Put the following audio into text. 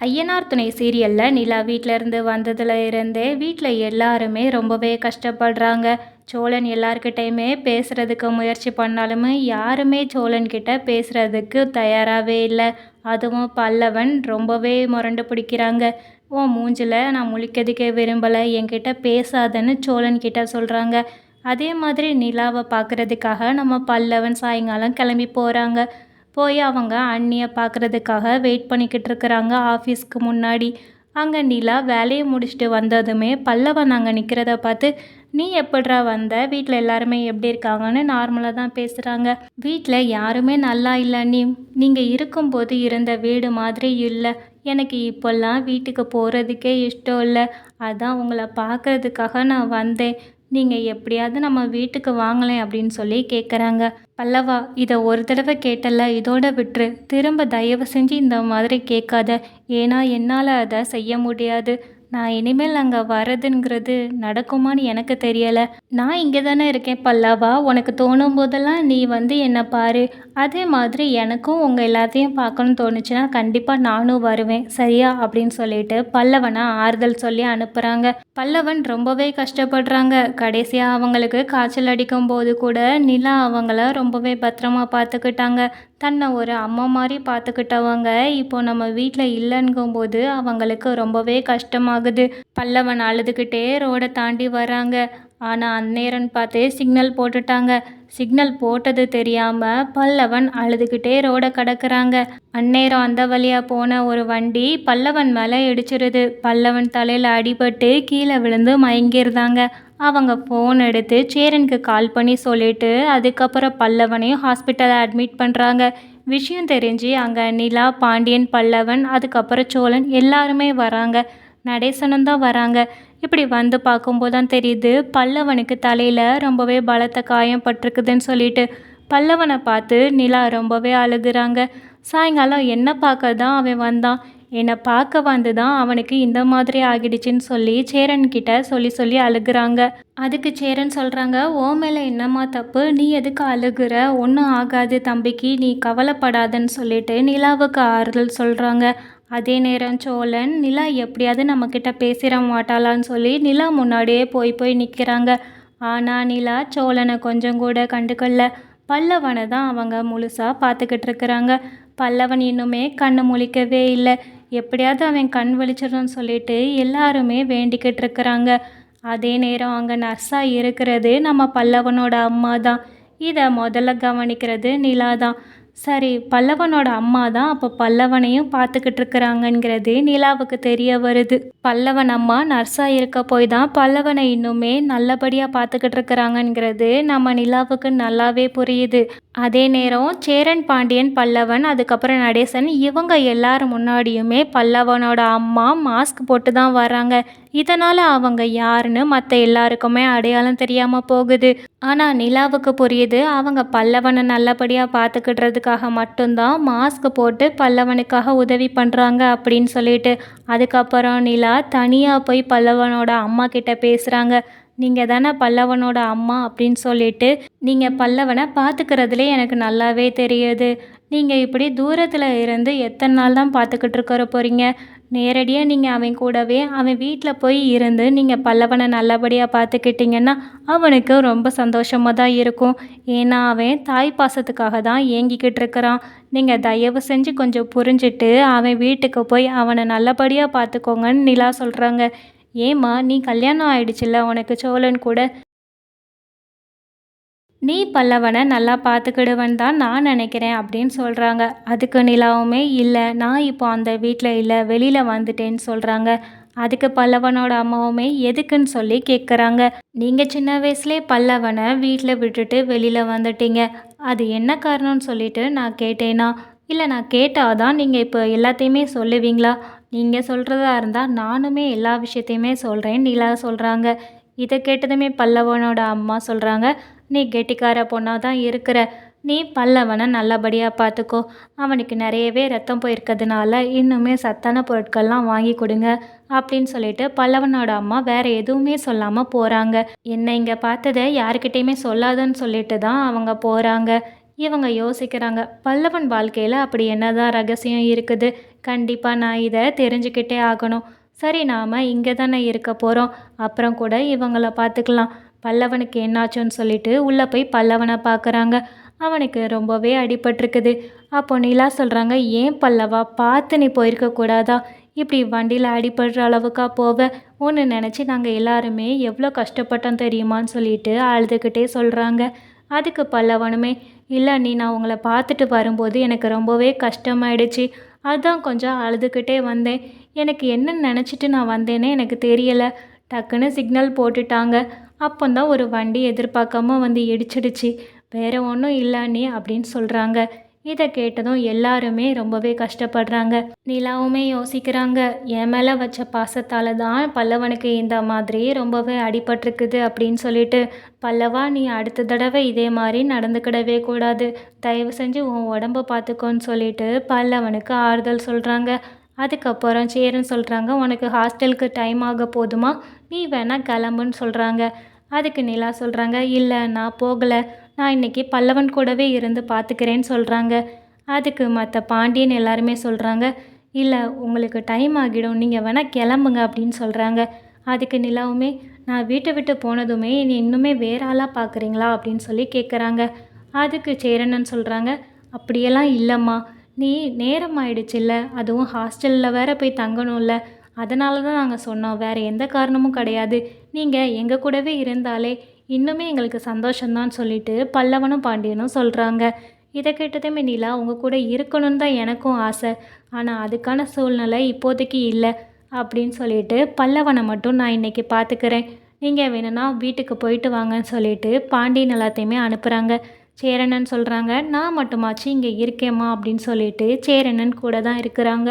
ஐயனார் துணை சீரியலில் நிலா வீட்டிலேருந்து வந்ததில் வந்ததுல இருந்தே வீட்டில் எல்லாருமே ரொம்பவே கஷ்டப்படுறாங்க. சோழன் எல்லார்கிட்டையுமே பேசுகிறதுக்கு முயற்சி பண்ணாலுமே யாருமே சோழன் கிட்ட பேசுகிறதுக்கு தயாராகவே இல்லை. அதுவும் பல்லவன் ரொம்பவே முரண்டு பிடிக்கிறாங்க. உன் மூஞ்சில் நான் முழிக்கிறதுக்கே விரும்பலை. என்கிட்ட பேசாதன்னு சோழன் கிட்ட சொல்கிறாங்க அதே மாதிரி நிலாவை பார்க்குறதுக்காக நம்ம பல்லவன் சாயங்காலம் கிளம்பி போகிறாங்க போய் அவங்க அண்ணியை பார்க்குறதுக்காக வெயிட் பண்ணிக்கிட்டு இருக்கிறாங்க ஆஃபீஸ்க்கு முன்னாடி. அங்கே நிலா வேலையை முடிச்சுட்டு வந்ததுமே பல்லவன் அங்கே நிற்கிறத பார்த்து நீ எப்படிரா வந்த? வீட்டில் எல்லாருமே எப்படி இருக்காங்கன்னு நார்மலாக தான் பேசுகிறாங்க வீட்டில் யாருமே நல்லா இல்லை நீ நீங்கள் இருக்கும்போது இருந்த வீடு மாதிரி இல்லை. எனக்கு இப்போல்லாம் வீட்டுக்கு போகிறதுக்கே இஷ்டம் இல்லை. அதான் உங்களை பார்க்குறதுக்காக நான் வந்தேன். நீங்கள் எப்படியாவது நம்ம வீட்டுக்கு வாங்கலேன் அப்படின்னு சொல்லி கேட்குறாங்க பல்லவா இதை ஒரு தடவை கேட்டல இதோட விட்டுரு. திரும்ப தயவு செஞ்சு இந்த மாதிரி கேட்காத. ஏன்னா என்னால் அதை செய்ய முடியாது. நான் இனிமேல் அங்கே வரதுங்கிறது நடக்குமான்னு எனக்கு தெரியலை. நான் இங்கே தானே இருக்கேன் பல்லவா. உனக்கு தோணும் போதெல்லாம் நீ வந்து என்னை பாரு. அதே மாதிரி எனக்கும் உங்கள் எல்லாத்தையும் பார்க்கணும்னு தோணுச்சுன்னா கண்டிப்பாக நானும் வருவேன். சரியா? அப்படின்னு சொல்லிட்டு பல்லவனை ஆறுதல் சொல்லி அனுப்புகிறாங்க பல்லவன் ரொம்பவே கஷ்டப்படுறாங்க. கடைசியாக அவங்களுக்கு காய்ச்சல் அடிக்கும் போது கூட நிலா அவங்கள ரொம்பவே பத்திரமா பார்த்துக்கிட்டாங்க. தன்னை ஒரு அம்மா மாதிரி பார்த்துக்கிட்டவங்க இப்போ நம்ம வீட்டில் இல்லைங்கும்போது அவங்களுக்கு ரொம்பவே கஷ்டமாகுது. பல்லவன் அழுதுகிட்டே ரோடை தாண்டி வராங்க. ஆனால் அந்நேரன் பார்த்தே சிக்னல் போட்டுட்டாங்க. சிக்னல் போட்டது தெரியாமல் பல்லவன் அழுதுகிட்டே ரோடை கடக்குறாங்க. அந்நேரம் அந்த வழியாக போன ஒரு வண்டி பல்லவன் மேலே இடிச்சிருது. பல்லவன் தலையில் அடிபட்டு கீழே விழுந்து மயங்கிருந்தாங்க அவங்க ஃபோன் எடுத்து சேரனுக்கு கால் பண்ணி சொல்லிட்டு அதுக்கப்புறம் பல்லவனையும் ஹாஸ்பிட்டலில் அட்மிட் பண்ணுறாங்க விஷயம் தெரிஞ்சு அங்கே நிலா பாண்டியன் பல்லவன் அதுக்கப்புறம் சோழன் எல்லாருமே வராங்க. நடேசனும் தான் வராங்க. இப்படி வந்து பார்க்கும்போது தான் தெரியுது பல்லவனுக்கு தலையில் ரொம்பவே பலத்த காயம் பட்டிருக்குதுன்னு சொல்லிட்டு பல்லவனை பார்த்து நிலா ரொம்பவே அழுகுறாங்க. சாயங்காலம் என்ன பார்க்க தான் அவன் வந்தான். என்னை பார்க்க வந்து தான் அவனுக்கு இந்த மாதிரி ஆகிடுச்சின்னு சொல்லி சேரன்கிட்ட சொல்லி சொல்லி அழுகுறாங்க. அதுக்கு சேரன் சொல்கிறாங்க ஓ மேலே என்னம்மா தப்பு? நீ எதுக்கு அழுகுற? ஒன்றும் ஆகாது தம்பிக்கு நீ கவலைப்படாதன்னு சொல்லிட்டு நிலாவுக்கு ஆறுதல் சொல்கிறாங்க அதே நேரம் சோழன் நிலா எப்படியாவது நம்மக்கிட்ட பேசிட மாட்டாளான்னு சொல்லி நிலா முன்னாடியே போய் போய் நிற்கிறாங்க ஆனால் நிலா சோழனை கொஞ்சம் கூட கண்டுக்கல. பல்லவனை தான் அவங்க முழுசாக பார்த்துக்கிட்டு இருக்கிறாங்க. பல்லவன் இன்னுமே கண்ணு முழிக்கவே இல்லை. எப்படியாவது அவன் கண் வலிச்சிடணும்னு சொல்லிட்டு எல்லாருமே வேண்டிக்கிட்டு இருக்கிறாங்க. அதே நேரம் அங்கே நர்ஸாக இருக்கிறது நம்ம பல்லவனோட அம்மா தான். இதை முதல்ல கவனிக்கிறது நிலா தான். சரி பல்லவனோட அம்மா தான் அப்போ பல்லவனையும் பார்த்துக்கிட்டு இருக்கிறாங்கங்கிறது நிலாவுக்கு தெரிய வருது. பல்லவன் அம்மா நர்ஸாக இருக்க போய் தான் பல்லவனை இன்னுமே நல்லபடியாக பார்த்துக்கிட்டு இருக்கிறாங்கங்கிறது நம்ம நிலாவுக்கு நல்லாவே புரியுது. அதே நேரம் சேரன் பாண்டியன் பல்லவன் அதுக்கப்புறம் நடேசன் இவங்க எல்லாரும் முன்னாடியுமே பல்லவனோட அம்மா மாஸ்க் போட்டு தான் வராங்க இதனால் அவங்க யாருன்னு மற்ற எல்லாருக்குமே அடையாளம் தெரியாமல் போகுது. ஆனால் நிலாவுக்கு புரியுது அவங்க பல்லவனை நல்லபடியாக பார்த்துக்கிடுறதுக்காக மட்டும்தான் மாஸ்க் போட்டு பல்லவனுக்காக உதவி பண்ணுறாங்க அப்படின்னு சொல்லிட்டு அதுக்கப்புறம் நிலா தனியாக போய் பல்லவனோட அம்மா கிட்ட பேசுகிறாங்க நீங்கள் தானே பல்லவனோட அம்மா அப்படின்னு சொல்லிட்டு நீங்கள் பல்லவனை பார்த்துக்கிறதுலே எனக்கு நல்லாவே தெரியுது. நீங்கள் இப்படி தூரத்தில் இருந்து எத்தனை நாள் தான் பார்த்துக்கிட்டு இருக்கிற போகிறீங்க நேரடியாக நீங்கள் அவன் கூடவே அவன் வீட்டில் போய் இருந்து நீங்கள் பல்லவனை நல்லபடியாக பார்த்துக்கிட்டிங்கன்னா அவனுக்கு ரொம்ப சந்தோஷமாக தான் இருக்கும். ஏன்னா அவன் தாய் பாசத்துக்காக தான் ஏங்கிக்கிட்டு இருக்கிறான். நீங்கள் தயவு செஞ்சு கொஞ்சம் புரிஞ்சுட்டு அவன் வீட்டுக்கு போய் அவனை நல்லபடியாக பார்த்துக்கோங்கன்னு நிலா சொல்கிறாங்க ஏம்மா நீ கல்யாணம் ஆயிடுச்சுல்ல உனக்கு சோழன் கூட. நீ பல்லவனை நல்லா பார்த்துக்கிடுவன் தான் நான் நினைக்கிறேன் அப்படின்னு சொல்கிறாங்க அதுக்கு நிலாவுமே இல்லை நான் இப்போ அந்த வீட்டில் இல்லை வெளியில் வந்துட்டேன்னு சொல்கிறாங்க அதுக்கு பல்லவனோட அம்மாவுமே எதுக்குன்னு சொல்லி கேட்குறாங்க நீங்கள் சின்ன வயசுலேயே பல்லவனை வீட்டில் விட்டுட்டு வெளியில் வந்துட்டீங்க. அது என்ன காரணம்னு சொல்லிட்டு நான் கேட்டேனா? இல்லை நான் கேட்டால் தான் நீங்கள் இப்போ எல்லாத்தையுமே சொல்லுவீங்களா? நீங்கள் சொல்கிறதா இருந்தால் நானுமே எல்லா விஷயத்தையுமே சொல்கிறேன் நிலா சொல்கிறாங்க இதை கேட்டதுமே பல்லவனோட அம்மா சொல்கிறாங்க நீ கெட்டிக்கார பொண்ணாக தான் இருக்கிற. நீ பல்லவனை நல்லபடியாக பார்த்துக்கோ அவனுக்கு நிறையவே ரத்தம் போயிருக்கிறதுனால இன்னுமே சத்தான பொருட்கள்லாம் வாங்கி கொடுங்க அப்படின்னு சொல்லிட்டு பல்லவனோட அம்மா வேற எதுவுமே சொல்லாமல் போகிறாங்க என்னை இங்கே பார்த்ததை யாருக்கிட்டேயுமே சொல்லாதன்னு சொல்லிட்டு தான் அவங்க போகிறாங்க இவங்க யோசிக்கிறாங்க பல்லவன் வாழ்க்கையில் அப்படி என்னதான் ரகசியம் இருக்குது? கண்டிப்பாக நான் இதை தெரிஞ்சுக்கிட்டே ஆகணும். சரி நாம் இங்கே தானே இருக்க போகிறோம் அப்புறம் கூட இவங்கள பார்த்துக்கலாம். பல்லவனுக்கு என்னாச்சுன்னு சொல்லிட்டு உள்ளே போய் பல்லவனை பார்க்குறாங்க. அவனுக்கு ரொம்பவே அடிபட்டிருக்குது. அப்போ நிலா சொல்கிறாங்க ஏன் பல்லவா? பார்த்து நீ போயிருக்க கூடாதா? இப்படி வண்டியில் அடிபடுற அளவுக்கா போவ? ஒன்று நினச்சி நாங்கள் எல்லாருமே எவ்வளோ கஷ்டப்பட்டோம் தெரியுமான்னு சொல்லிட்டு அழுதுகிட்டே சொல்கிறாங்க அதுக்கு பல்லவனுமே இல்லை நீ நான் உங்களை பார்த்துட்டு வரும்போது எனக்கு ரொம்பவே கஷ்டமாயிடுச்சு. அதுதான் கொஞ்சம் அழுதுகிட்டே வந்தேன். எனக்கு என்ன நினச்சிட்டு நான் வந்தேனே எனக்கு தெரியலை. டக்குன்னு சிக்னல் போட்டுட்டாங்க. அப்போந்தான் ஒரு வண்டி எதிர்பார்க்காம வந்து இடிச்சிடுச்சு. வேற ஒன்றும் இல்லை நீ அப்படின்னு சொல்கிறாங்க இதை கேட்டதும் எல்லாருமே ரொம்பவே கஷ்டப்படுறாங்க. நிலாவுமே யோசிக்கிறாங்க. என் மேலே வச்ச பாசத்தால் தான் பல்லவனுக்கு இந்த மாதிரி ரொம்பவே அடிபட்டிருக்குது அப்படின்னு சொல்லிட்டு பல்லவா நீ அடுத்த தடவை இதே மாதிரி நடந்துக்கிடவே கூடாது. தயவு செஞ்சு உன் உடம்ப பார்த்துக்கோன்னு சொல்லிட்டு பல்லவனுக்கு ஆறுதல் சொல்கிறாங்க அதுக்கப்புறம் சேருன்னு சொல்கிறாங்க உனக்கு ஹாஸ்டலுக்கு டைம் ஆக போதுமா? நீ வேணால் கிளம்புன்னு சொல்கிறாங்க அதுக்கு நிலா சொல்கிறாங்க இல்லை நான் போகலை. நான் இன்றைக்கி பல்லவன் கூடவே இருந்து பார்த்துக்கிறேன்னு சொல்கிறாங்க அதுக்கு மற்ற பாண்டியன் எல்லாருமே சொல்கிறாங்க இல்லை உங்களுக்கு டைம் ஆகிடும். நீங்கள் வேணால் கிளம்புங்க அப்படின்னு சொல்கிறாங்க அதுக்கு நிலாவுமே நான் வீட்டை விட்டு போனதுமே நீ இன்னுமே வேற ஆளாக பார்க்குறீங்களா அப்படின்னு சொல்லி கேட்குறாங்க அதுக்கு சேரனன் சொல்கிறாங்க அப்படியெல்லாம் இல்லைம்மா. நீ நேரம் ஆயிடுச்சுல்ல அதுவும் ஹாஸ்டலில் வேற போய் தங்கணும்ல. அதனால தான் நாங்கள் சொன்னோம் வேறு எந்த காரணமும் கிடையாது. நீங்கள் எங்கள் கூடவே இருந்தாலே இன்னுமே எங்களுக்கு சந்தோஷம்தான் சொல்லிட்டு பல்லவனும் பாண்டியனும் சொல்கிறாங்க இதை கேட்டதுமே நிலா உங்கள் கூட இருக்கணும்னு தான் எனக்கும் ஆசை. ஆனால் அதுக்கான சூழ்நிலை இப்போதைக்கு இல்லை அப்படின்னு சொல்லிட்டு பல்லவனை மட்டும் நான் இன்றைக்கி பார்த்துக்கிறேன் நீங்கள் வேணும்னா வீட்டுக்கு போயிட்டு வாங்கன்னு சொல்லிட்டு பாண்டியன் எல்லாத்தையுமே அனுப்புகிறாங்க சேரணன் சொல்கிறாங்க நான் மட்டுமாச்சு இங்கே இருக்கேம்மா அப்படின்னு சொல்லிட்டு சேரணன் கூட தான் இருக்கிறாங்க.